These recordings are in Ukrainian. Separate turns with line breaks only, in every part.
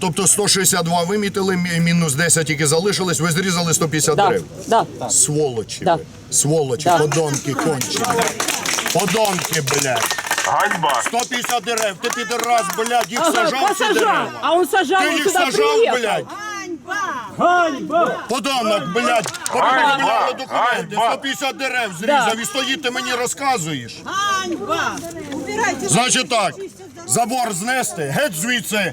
Тобто 162 вимітили, мі- мінус 10 тільки залишились, ви зрізали 150
Да,
дерев.
да.
Сволочі.
Да.
ви. Сволочі,
Да.
подонки кончені. Подонки, блядь.
Ганьба!
150 дерев, ти підраз, блядь, їх
Ага,
сажав ці
посажал.
дерева.
А он сажал,
Ти
он
їх
сюда
сажав,
приехал.
блядь. Подонок, блядь,
Ганьба!
документи,
Ганьба!
150 дерев зрізав і стоїть ти мені розказуєш.
Ганьба! Убирайте
Значить так, забор знести, геть звідси,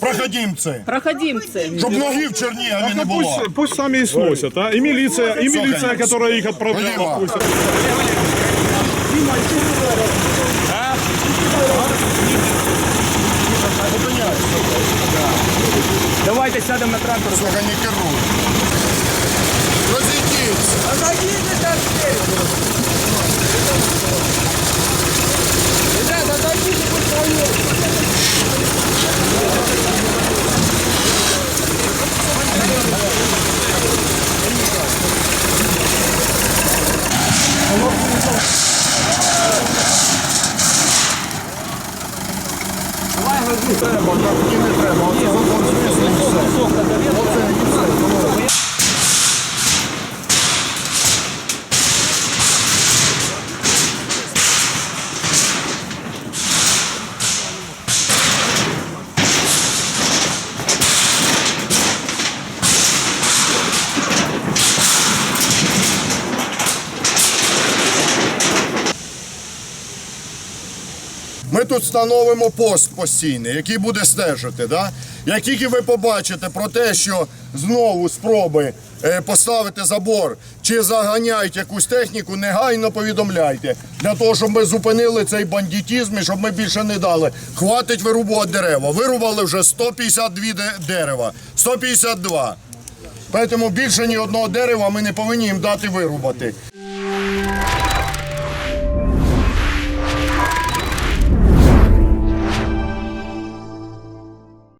проходімці,
Проходимцы.
щоб ноги в Чернігові не
Ну,
було.
пусть, пусть сами и сносят, а? И милиция, и милиция, которая их отправляла, пусть.
Давайте сядемо на трактор.
Сука, не керуй. Розійдіться. треба, так і не треба. Оце закон все. Ми тут встановимо пост постійний, який буде стежити. Да? Як тільки ви побачите про те, що знову спроби е, поставити забор чи заганяють якусь техніку, негайно повідомляйте. Для того, щоб ми зупинили цей бандитізм і щоб ми більше не дали. Хватить вирубувати дерева. Вирубали вже 152 де- дерева. 152. Тому більше ні одного дерева ми не повинні їм дати вирубати.